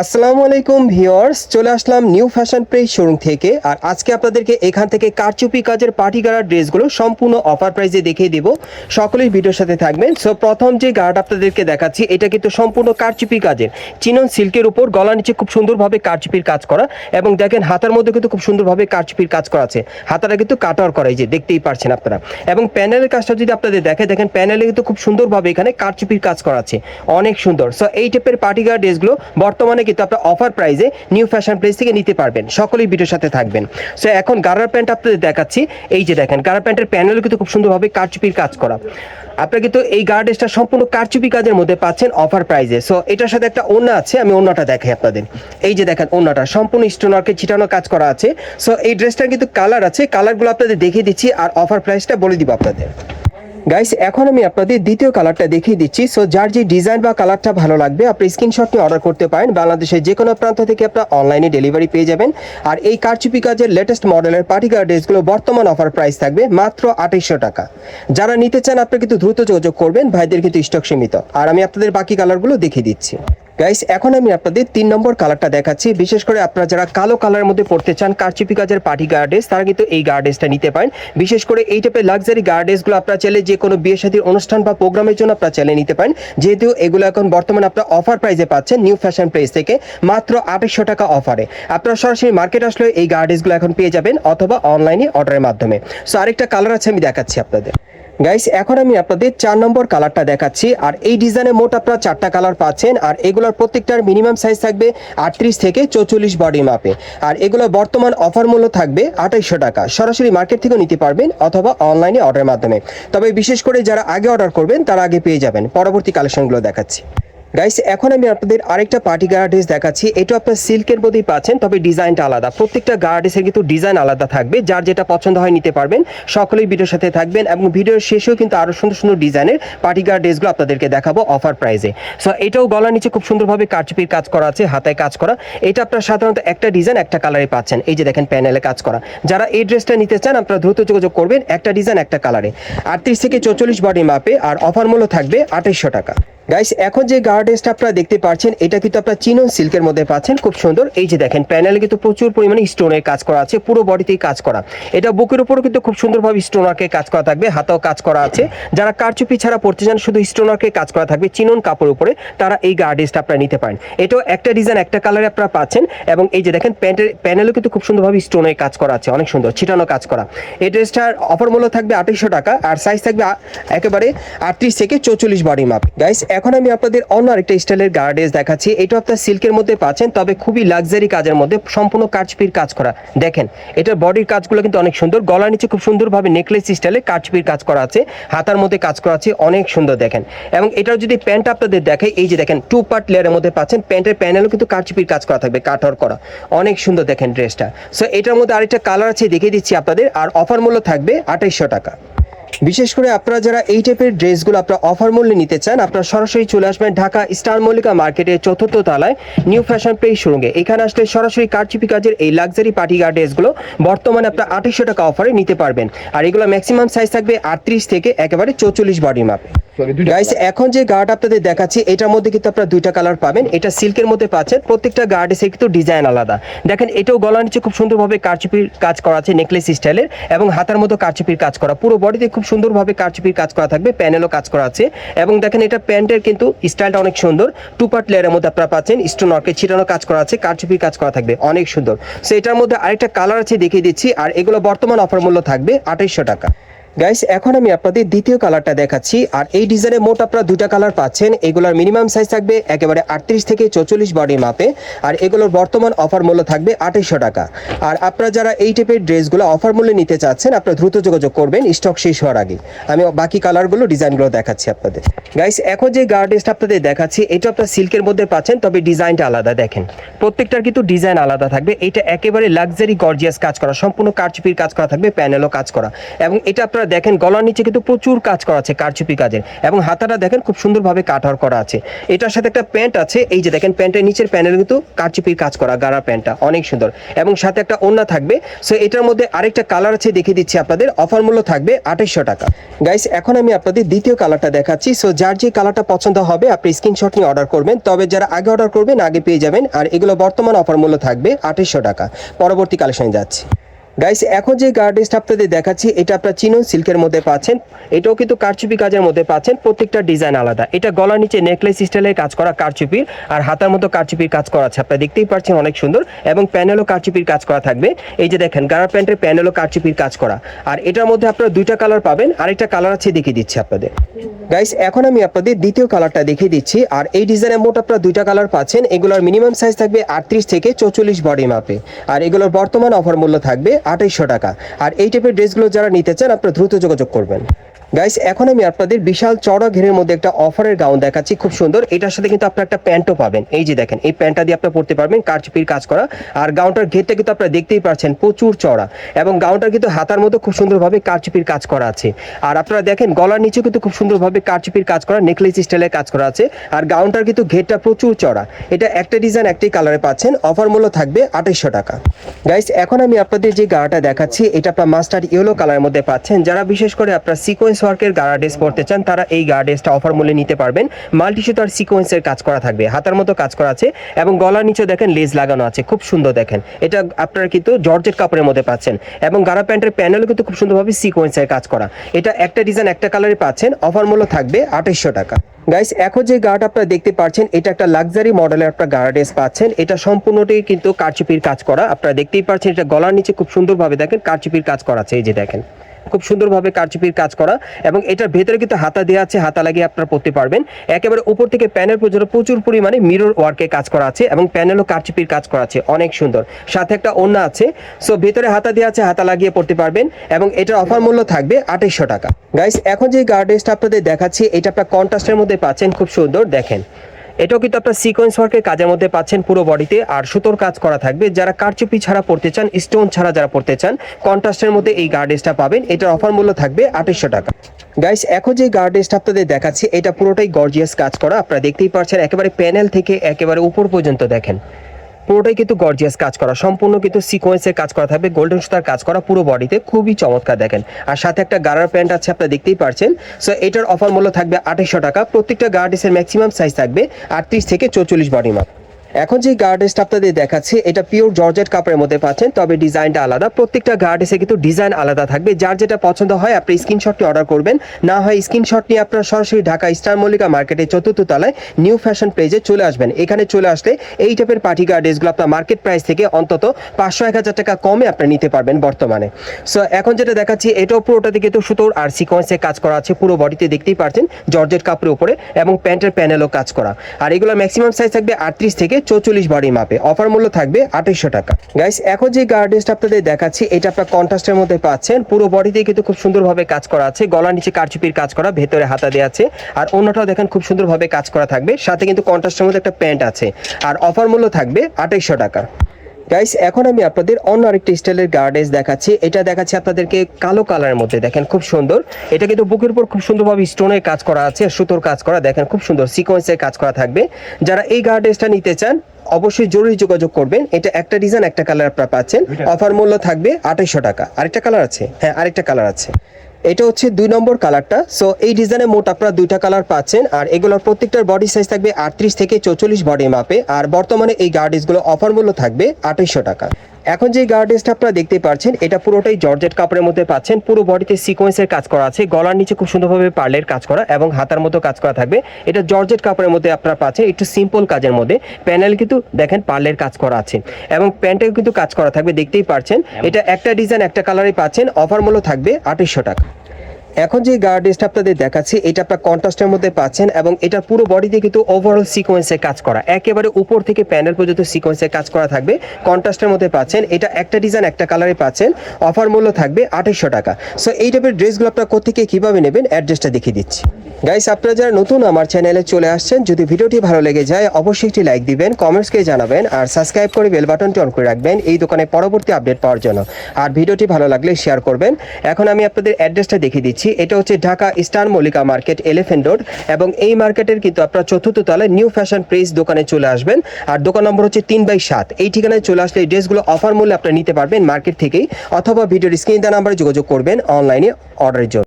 আসসালামু আলাইকুম ভিউয়ার্স, চলে আসলাম নিউ ফ্যাশন প্রেস শোরুম থেকে। আর আজকে আপনাদেরকে এখান থেকে কারচুপি, কাজের পার্টি গাড়ার ড্রেসগুলো সম্পূর্ণ অফার প্রাইসে দেখিয়ে দেব। সকলেই ভিডিওর সাথে থাকবেন। সো প্রথম যে গার্ড আপনাদেরকে দেখাচ্ছি, এটা কিন্তু সম্পূর্ণ কারচুপি কাজের। চিনন সিল্কের উপর গলা নিচে খুব সুন্দরভাবে কারচুপির কাজ করা এবং দেখেন হাতার মধ্যে কিন্তু খুব সুন্দরভাবে কারচুপির কাজ করা আছে। হাতাটা কিন্তু কাটার করা যে দেখতেই পারছেন আপনারা। এবং প্যানেলের কাজটা যদি আপনাদের দেখে, দেখেন প্যানেলে কিন্তু খুব সুন্দরভাবে এখানে কারচুপির কাজ করা আছে। অনেক সুন্দর। সো এই টাইপের পার্টি গার্ড ড্রেসগুলো বর্তমানে কিন্তু আপনার অফার প্রাইসে নিউ ফ্যাশন প্লেস থেকে নিতে পারবেন। সকলেই ভিডিওর সাথে থাকবেন। সো এখন গারার প্যান্ট আপনাদের দেখাচ্ছি। এই যে দেখেন গারার প্যান্টের প্যানেল কিন্তু খুব সুন্দরভাবে কারচুপির কাজ করা। আপনারা কিন্তু এই গার্ড ড্রেসটা সম্পূর্ণ কারচুপি কাজের মধ্যে পাচ্ছেন অফার প্রাইসে সো এটার সাথে একটা ওড়না আছে, আমি ওড়নাটা দেখাই আপনাদের। এই যে দেখেন ওড়নাটা, সম্পূর্ণ স্টোনারকে ছিটানো কাজ করা আছে। সো এই ড্রেসটার কিন্তু কালার আছে। কালারগুলো আপনাদের দেখিয়ে দিচ্ছি আর অফার প্রাইসটা বলে দিব আপনাদের। গাইস এখন আমি আপনাদের দ্বিতীয় কালারটা দেখিয়ে দিচ্ছি। সো যার যে ডিজাইন বা কালারটা ভালো লাগবে, আপনি স্ক্রিনশটটি অর্ডার করতে পারেন। বাংলাদেশের যে কোনো প্রান্ত থেকে আপনার অনলাইনে ডেলিভারি পেয়ে যাবেন। আর এই কারচুপি কাজের লেটেস্ট মডেলের পার্টিকার ড্রেসগুলো বর্তমান অফার প্রাইস থাকবে মাত্র আঠাইশশো টাকা। যারা নিতে চান আপনি কিন্তু দ্রুত যোগাযোগ করবেন, ভাইদের কিন্তু স্টক সীমিত। আর আমি আপনাদের বাকি কালারগুলো দেখিয়ে দিচ্ছি। গাইস এখন আমি আপনাদের তিন নম্বর কালারটা দেখাচ্ছি। বিশেষ করে আপনারা যারা কালো কালারের মধ্যে পড়তে চান কারচুপি কাজের পার্টি গার্ডেস তারা কিন্তু এই গার্ডেসটা নিতে পারেন। বিশেষ করে এই টাইপের লাক্সারি গার্ডেসগুলো আপনারা চাইলে যে কোনো বিয়ে শাদীর অনুষ্ঠান বা প্রোগ্রামের জন্য আপনারা চাইলে নিতে পারেন। যেহেতু এগুলো এখন বর্তমানে আপনারা অফার প্রাইসে পাচ্ছেন নিউ ফ্যাশন প্রাইস থেকে মাত্র আঠাশশো টাকা অফারে আপনারা সরাসরি মার্কেট আসলে এই গার্ডেসগুলো এখন পেয়ে যাবেন অথবা অনলাইনে অর্ডারের মাধ্যমে। সো আরেকটা কালার আছে, আমি দেখাচ্ছি আপনাদের। গাইস এখন আমি আপনাদের চার নম্বর কালারটা দেখাচ্ছি, আর এই ডিজাইনে মোট আপনারা চারটা কালার পাচ্ছেন, আর এগুলোর প্রত্যেকটার মিনিমাম সাইজ থাকবে আটত্রিশ থেকে চৌচল্লিশ বডি মাপে আর এগুলো বর্তমান অফার মূল্য থাকবে আঠাইশশো টাকা। সরাসরি মার্কেট থেকেও নিতে পারবেন অথবা অনলাইনে অর্ডারের মাধ্যমে। তবে বিশেষ করে যারা আগে অর্ডার করবেন, তারা আগে পেয়ে যাবেন। পরবর্তী কালেকশনগুলো দেখাচ্ছি। গাইস এখন আমি আপনাদের আরেকটা পার্টি গার্ডেস দেখাচ্ছি। এটা আপনার সিল্কের মধ্যেই পাচ্ছেন, তবে ডিজাইনটা আলাদা। প্রত্যেকটা গার্ডেসের কিন্তু ডিজাইন আলাদা থাকবে। যার যেটা পছন্দ হয় নিতে পারবেন। সকলেই ভিডিওর সাথে থাকবেন এবং ভিডিওর শেষেও কিন্তু আরও সুন্দর সুন্দর ডিজাইনের পার্টি গার্ডেসগুলো আপনাদেরকে দেখাবো অফার প্রাইসে সো এটাও গলার নিচে খুব সুন্দরভাবে কারচুপির কাজ করা আছে, হাতায় কাজ করা। এটা আপনারা সাধারণত একটা ডিজাইন একটা কালারে পাচ্ছেন। এই যে দেখেন প্যানেলে কাজ করা। যারা এই ড্রেসটা নিতে চান, আপনারা দ্রুত যোগাযোগ করবেন একটা ডিজাইন একটা কালারে আটত্রিশ থেকে চৌচল্লিশ বডি মাপে আর অফার মূল্য থাকবে আঠাইশশো টাকা। গাইস এখন যে গার্ডেসটা আপনারা দেখতে পাচ্ছেন, এটা কিন্তু আপনারা চিনন সিল্কের মধ্যে পাচ্ছেন, খুব সুন্দর। এই যে দেখেন প্যানেলে কিন্তু প্রচুর পরিমাণে স্টোনের কাজ করা আছে, পুরো বডিতেই কাজ করা। এটা বুকের উপরও কিন্তু খুব সুন্দরভাবে স্টোনারকে কাজ করা থাকবে, হাতেও কাজ করা আছে। যারা কারচুপি ছাড়া পড়তে চান, শুধু স্টোনারকে কাজ করা থাকবে, চিনন কাপড় উপরে তারা এই গার্ডেসটা আপনারা নিতে পারেন। এটাও একটা ডিজাইন একটা কালারে আপনারা পাচ্ছেন, এবং এই যে দেখেন প্যান্টের প্যানেলও কিন্তু খুব সুন্দরভাবে স্টোনের কাজ করা আছে, অনেক সুন্দর, ছিটানো কাজ করা। এই ড্রেসটার অফার মূল্য থাকবে আঠাইশশো টাকা, আর সাইজ থাকবে একেবারে আটত্রিশ থেকে চৌচল্লিশ বডি মাপ গাইস এখন আমি আপনাদের অন্য আরেকটা স্টাইলের গার্ডেস দেখাচ্ছি। এটা আপনার সিল্কের মধ্যে পাচ্ছেন, তবে খুবই লাক্সারি কাজের মধ্যে সম্পূর্ণ কারচুপির কাজ করা। দেখেন, এটার বডির কাজগুলো কিন্তু অনেক সুন্দর। গলার নিচে খুব সুন্দরভাবে নেকলেস স্টাইলে কারচুপির কাজ করা আছে, হাতার মধ্যে কাজ করা আছে, অনেক সুন্দর দেখেন। এবং এটার যদি প্যান্ট আপনাদের দেখে এই যে দেখেন টু পার্ট লেয়ারের মধ্যে পাচ্ছেন, প্যান্টের প্যানেলও কিন্তু কারচুপির কাজ করা থাকবে, কাঠর করা। অনেক সুন্দর দেখেন ড্রেসটা। সো এটার মধ্যে আরেকটা কালার আছে, দেখিয়ে দিচ্ছি আপনাদের, আর অফার মূল্য থাকবে আঠাইশশো টাকা। বিশেষ করে আপনারা যারা এই টাইপের ড্রেসগুলো আপনারা অফার মূল্যে নিতে চান, আপনারা সরাসরি চলে আসবেন ঢাকা স্টার মল্লিকা মার্কেটের চতুর্থ তলায় নিউ ফ্যাশন পেজ শোরুমে এখানে আসলে সরাসরি কারচুপি কাজের এই লাক্সারি পার্টি গার্ড ড্রেসগুলো বর্তমানে আপনারা আঠাশশো টাকা অফারে নিতে পারবেন। আর এগুলো ম্যাক্সিমাম সাইজ থাকবে আটত্রিশ থেকে একেবারে চৌচল্লিশ বডি মাপে গাইস এখন যে গার্ড আপনাদের দেখাচ্ছি এটার মধ্যে কিন্তু আপনারা দুইটা কালার পাবেন। এটা সিল্কের মধ্যে পাচ্ছেন। প্রত্যেকটা গার্ডেসের কিন্তু ডিজাইন আলাদা। দেখেন এটাও গলার নিচে খুব সুন্দরভাবে কারচুপির কাজ করা আছে নেকলেস স্টাইলের এবং হাতার মতো কারচুপির কাজ করা। পুরো বডিতে খুব সুন্দরভাবে কারচুপির কাজ করা থাকবে প্যানেলও কাজ করা আছে। এবং দেখেন এটা প্যান্টের কিন্তু স্টাইলটা অনেক সুন্দর। টু পার্ট লেয়ারের মধ্যে আপনারা পাচ্ছেন স্টোন অর্কে ছিটানো কাজ করা আছে কারচুপির কাজ করা থাকবে অনেক সুন্দর। সো এটার মধ্যে আরেকটা কালার আছে দেখিয়ে দিচ্ছি। আর এগুলো বর্তমান অফার মূল্য থাকবে আঠাইশশো টাকা। গাইস এখন আমি আপনাদের দ্বিতীয় কালারটা দেখাচ্ছি, আর এই ডিজাইনে মোট আপনারা দুটা কালার পাচ্ছেন। এগুলোর মিনিমাম সাইজ থাকবে একেবারে আটত্রিশ থেকে চৌচল্লিশ বডি মাপে আর এগুলোর বর্তমান অফার মূল্য থাকবে আঠাইশশো টাকা। আর আপনারা যারা এই টাইপের ড্রেসগুলো অফার মূল্যে নিতে চাচ্ছেন, আপনারা দ্রুত যোগাযোগ করবেন স্টক শেষ হওয়ার আগে। আমি বাকি কালারগুলো ডিজাইনগুলো দেখাচ্ছি আপনাদের। গাইস এখন যে গার্ডেসটা আপনাদের দেখাচ্ছি, এটা আপনার সিল্কের মধ্যে পাচ্ছেন, তবে ডিজাইনটা আলাদা, দেখেন। প্রত্যেকটার কিন্তু ডিজাইন আলাদা থাকবে। এটা একেবারে লাক্সারি গর্জিয়াস কাজ করা, সম্পূর্ণ কারচুপির কাজ করা থাকবে প্যানেলও কাজ করা। এবং এটা আপনারা আপনারা দেখেন, গলার নিচে কিন্তু প্রচুর কাজ করা আছে, কারচুপি কাজের। এবং হাতাটা দেখেন, খুব সুন্দরভাবে কাটার করা আছে। এটার সাথে একটা প্যান্ট আছে, এই যে দেখেন, প্যান্টের নিচের প্যানেল কিন্তু কারচুপির কাজ করা গাড়া প্যান্টটা, অনেক সুন্দর। এবং সাথে একটা ওন্না থাকবে, সো এটার মধ্যে আরেকটা কালার আছে, দেখিয়ে দিচ্ছি আপনাদের, অফার মূল্য থাকবে আঠাশশো টাকা। গাইস এখন আমি আপনাদের দ্বিতীয় কালারটা দেখাচ্ছি, সো যার যে কালারটা পছন্দ হবে, আপনি স্ক্রিনশট নিয়ে অর্ডার করবেন। তবে যারা আগে অর্ডার করবেন, আগে পেয়ে যাবেন, আর এগুলো বর্তমান অফার মূল্য থাকবে আঠাশশো টাকা। পরবর্তী কালেকশনে যাচ্ছি। গাইস এখন যে গার্ডেসটা আপনাদের দেখাচ্ছি, এটা আপনার চিনন সিল্কের মধ্যে পাচ্ছেন। এটাও কিন্তু কারচুপি কাজের মধ্যে পাচ্ছেন, প্রত্যেকটা ডিজাইন আলাদা। এটা গলার নিচে নেকলেস স্টাইলের কাজ করা কারচুপির আর হাতার মতো কারচুপির কাজ করা আছে। আপনারা দেখতেই পাচ্ছেন অনেক সুন্দর, এবং প্যানেলও কারচুপির কাজ করা থাকবে। এই যে দেখেন, গাড়ার প্যান্টের প্যানেলও কারচুপির কাজ করা। আর এটার মধ্যে আপনারা দুইটা কালার পাবেন আরেকটা কালার আছে দেখিয়ে দিচ্ছি আপনাদের। গাইস এখন আমি আপনাদের দ্বিতীয় কালারটা দেখিয়ে দিচ্ছি, আর এই ডিজাইনের মোট আপনারা দুইটা কালার পাচ্ছেন। এগুলোর মিনিমাম সাইজ থাকবে আটত্রিশ থেকে চৌচল্লিশ বডি মাপে আর এগুলোর বর্তমান অফার মূল্য থাকবে আঠাইশশো টাকা। আর এই টাইপের ড্রেসগুলো যারা নিতে চান আপনারা দ্রুত যোগাযোগ করবেন। গাইস এখন আমি আপনাদের বিশাল চড়া ঘেরের মধ্যে একটা অফারের গাউন দেখাচ্ছি, খুব সুন্দর। এটার সাথে কিন্তু আপনারা একটা প্যান্টও পাবেন। এই যে দেখেন, এই প্যান্টটা দিয়ে আপনারা পড়তে পারবেন, কারচুপির কাজ করা। আর গাউনটার ঘেরটা কিন্তু আপনারা দেখতেই পাচ্ছেন, প্রচুর চড়া। এবং গাউনটার কিন্তু হাতার মধ্যে খুব সুন্দরভাবে কারচুপির কাজ করা আছে। আর আপনারা দেখেন, গলার নিচেও কিন্তু খুব সুন্দরভাবে কারচুপির কাজ করা নেকলেস স্টাইলের কাজ করা আছে। আর গাউনটার কিন্তু ঘেরটা প্রচুর চড়া। এটা একটা ডিজাইন একটাই কালারে পাচ্ছেন। অফার মূল্য থাকবে আঠাইশশো টাকা। গাইস এখন আমি আপনাদের যে গাড়াটা দেখাচ্ছি, এটা আপনার মাস্টার ইয়েলো কালারের মধ্যে পাচ্ছেন। যারা বিশেষ করে আপনার সিকোয়েন্স ওয়ার্কের গাড়া ড্রেস পড়তে চান, তারা এই গাড়া ড্রেসটা অফার মূল্যে নিতে পারবেন। মাল্টি সুতার সিকোয়েন্সের কাজ করা থাকবে, হাতার মতো কাজ করা আছে এবং গলার নিচে দেখেন লেজ লাগানো আছে, খুব সুন্দর দেখেন। এটা আপনারা কিন্তু জর্জেট কাপড়ের মধ্যে পাচ্ছেন এবং গাড়া প্যান্টের প্যানেলও কিন্তু খুব সুন্দরভাবে সিকোয়েন্সের কাজ করা। এটা একটা ডিজাইন একটা কালারে পাচ্ছেন অফার মূল্য থাকবে আঠাইশশো টাকা। গাইস এখন যে গার্ড আপনারা দেখতে পাচ্ছেন, এটা একটা লাক্সারি মডেলের আপনার গার্ড ড্রেস পাচ্ছেন। এটা সম্পূর্ণটাই কিন্তু কারচুপির কাজ করা। আপনারা দেখতেই পাচ্ছেন, এটা গলার নিচে খুব সুন্দরভাবে দেখেন, কারচুপির কাজ করা আছে, এই যে দেখেন। খুব সুন্দরভাবে কারচুপির কাজ করা এবং এটার ভেতরে কিন্তু হাতা দেওয়া আছে, হাতা লাগিয়ে আপনারা পড়তে পারবেন। একেবারে উপর থেকে প্যানেল পর্যন্ত প্রচুর পরিমাণে মিরর ওয়ার্কে কাজ করা আছে এবং প্যানেলও কারচুপির কাজ করা আছে, অনেক সুন্দর। সাথে একটা ওন্না আছে সো ভেতরে হাতা দেওয়া আছে, হাতা লাগিয়ে পড়তে পারবেন এবং এটার অফার মূল্য থাকবে আঠাইশশো টাকা। গাইস এখন যে গার্ডেসটা আপনাদের দেখাচ্ছি, এটা আপনার কন্ট্রাস্টের মধ্যে পাচ্ছেন, খুব সুন্দর, দেখেন। এটাও কিন্তু আপনার সিকোয়েন্স ওয়ার্কের কাজের মধ্যে পাচ্ছেন পুরো বডিতে আর সুতোর কাজ করা থাকবে। যারা কারচুপি ছাড়া পড়তে চান স্টোন ছাড়া যারা পড়তে চান কন্ট্রাস্টের মধ্যে এই গার্ডেসটা পাবেন। এটার অফার মূল্য থাকবে আঠেরোশো টাকা। গাইস এখন যে গার্ডেসটা আপনাদের দেখাচ্ছি, এটা পুরোটাই গর্জিয়াস কাজ করা। আপনারা দেখতেই পারছেন একেবারে প্যানেল থেকে একেবারে উপর পর্যন্ত দেখেন। পুরোটাই কিন্তু গর্জিয়াস কাজ করা। সম্পূর্ণ কিন্তু সিকোয়েন্সের কাজ করা থাকবে গোল্ডেন সুতার কাজ করা পুরো বডিতে খুবই চমৎকার দেখেন। আর সাথে একটা গারার প্যান্ট আছে, আপনারা দেখতেই পারছেন। সো এটার অফার মূল্য থাকবে আঠাশশো টাকা। প্রত্যেকটা গার্ডিসের ম্যাক্সিমাম সাইজ থাকবে আটত্রিশ থেকে চৌচল্লিশ বডি মাপ এখন যে গার্ডেসটা আপনাদের দেখাচ্ছি, এটা পিওর জর্জেট কাপড়ের মধ্যে পাচ্ছেন, তবে ডিজাইনটা আলাদা। প্রত্যেকটা গার্ডেসে কিন্তু ডিজাইন আলাদা থাকবে। যার যেটা পছন্দ হয়, আপনি স্ক্রিনশটটি অর্ডার করবেন। না হয় স্ক্রিনশট নিয়ে আপনারা সরাসরি ঢাকা স্টার মল্লিকা মার্কেটে চতুর্থ তলায় নিউ ফ্যাশন পেজে চলে আসবেন। এখানে চলে আসলে এই টাইপের পার্টি গার্ডেসগুলো আপনার মার্কেট প্রাইস থেকে অন্তত পাঁচশো এক হাজার টাকা কমে আপনি নিতে পারবেন বর্তমানে। সো এখন যেটা দেখাচ্ছি, এটাও পুরোটাতে কিন্তু সুতোর আর সিকোয়েন্সে কাজ করা আছে। পুরো বডিতে দেখতেই পারছেন জর্জেট কাপড়ের উপরে এবং প্যান্টের প্যানেলও কাজ করা। আর এগুলো ম্যাক্সিমাম সাইজ থাকবে আটত্রিশ থেকে চৌচল্লিশ বডি মাপে। অফার মূল্য থাকবে আঠাইশশো টাকা। গাইস এখন যে গার্ডেসটা আপনাদের দেখাচ্ছি, এটা আপনার কন্ট্রাস্টের মধ্যে পাচ্ছেন। পুরো বডিতে কিন্তু খুব সুন্দরভাবে কাজ করা আছে। গলার নিচে কারচুপির কাজ করা, ভেতরে হাতা দেওয়া আছে। আর অন্যটাও দেখেন খুব সুন্দরভাবে কাজ করা থাকবে। সাথে কিন্তু কন্ট্রাস্টের মধ্যে একটা প্যান্ট আছে। আর অফার মূল্য থাকবে আঠাইশশো টাকা। গাইস এখন আমি আপনাদের অন্য আরেকটা স্টাইলের গার্ডেজ দেখাচ্ছি। এটা দেখাচ্ছি আপনাদেরকে কালো কালারের মধ্যে দেখেন খুব সুন্দর। এটা কিন্তু বুকের উপর খুব সুন্দরভাবে স্টোনের কাজ করা আছে সুতোর কাজ করা দেখেন খুব সুন্দর সিকোয়েন্সের কাজ করা থাকবে। যারা এই গার্ডেসটা নিতে চান অবশ্যই জরুরি যোগাযোগ করবেন। এটা একটা ডিজাইন একটা কালার আপনারা পাচ্ছেন। অফার মূল্য থাকবে আঠাইশশো টাকা। আরেকটা কালার আছে? হ্যাঁ আরেকটা কালার আছে। এটা হচ্ছে দুই নম্বর কালারটা। সো এই ডিজাইনে মোট আপনারা দুইটা কালার পাচ্ছেন। আর এগুলোর প্রত্যেকটার বডি সাইজ থাকবে আটত্রিশ থেকে চৌচল্লিশ বডি মাপে আর বর্তমানে এই গার্ডিসগুলো অফার মূল্য থাকবে আঠাইশশো টাকা। এখন যে গার্ডেসটা আপনারা দেখতে পাচ্ছেন এটা পুরোটাই জর্জেট কাপড়ের মধ্যে পাচ্ছেন। পুরো বডিতে সিকোয়েন্সের কাজ করা আছে। গলার নিচে খুব সুন্দরভাবে পার্লের কাজ করা এবং হাতার মতো কাজ করা থাকবে। এটা জর্জেট কাপড়ের মধ্যে আপনারা পাচ্ছেন একটু সিম্পল কাজের মধ্যে। প্যানেল কিন্তু দেখেন পার্লের কাজ করা আছে এবং প্যান্টেও কিন্তু কাজ করা থাকবে দেখতেই পাচ্ছেন। এটা একটা ডিজাইন একটা কালারে পাচ্ছেন। অফার মূল্য থাকবে আঠাইশশো টাকা। এখন যে গার্ড আপনাদের দেখাচ্ছি, এটা আপনার কন্ট্রাস্টের মধ্যে পাচ্ছেন এবং এটার পুরো বডিতে কিন্তু ওভারঅল সিকোয়েন্সে কাজ করা। একেবারে উপর থেকে প্যানেল পর্যন্ত সিকোয়েন্সে কাজ করা থাকবে। কন্ট্রাস্টের মধ্যে পাচ্ছেন, এটা একটা ডিজাইন একটা কালারে পাচ্ছেন। অফার মূল্য থাকবে আঠাইশশো টাকা। সো এই টাইপের ড্রেসগুলো আপনার কোথেকে কীভাবে নেবেন অ্যাড্রেসটা দেখিয়ে দিচ্ছি। গাইস আপনারা যারা নতুন আমার চ্যানেলে চলে আসছেন, যদি ভিডিওটি ভালো লেগে যায়, অবশ্যই একটি লাইক দিবেন কমেন্টসকে জানাবেন, আর সাবস্ক্রাইব করে বেল বাটনটি অন করে রাখবেন এই দোকানে পরবর্তী আপডেট পাওয়ার জন্য। আর ভিডিওটি ভালো লাগলে শেয়ার করবেন। এখন আমি আপনাদের অ্যাড্রেসটা দেখিয়ে দিচ্ছি। এটা হচ্ছে Dhaka star Mallika market elephant road এবং এই মার্কেটের কিন্তু আপনার চতুর্থ তলায় নিউ ফ্যাশন প্রেস দোকানে চলে আসবেন। আর দোকান নম্বর হচ্ছে তিন বাই সাত। এই ঠিকানায় চলে আসলে এই ড্রেসগুলো অফার মূল্যে আপনারা নিতে পারবেন মার্কেট থেকেই, অথবা ভিডিওর স্ক্রিন দেওয়া নাম্বারে যোগাযোগ করবেন অনলাইনে অর্ডারের জন্য।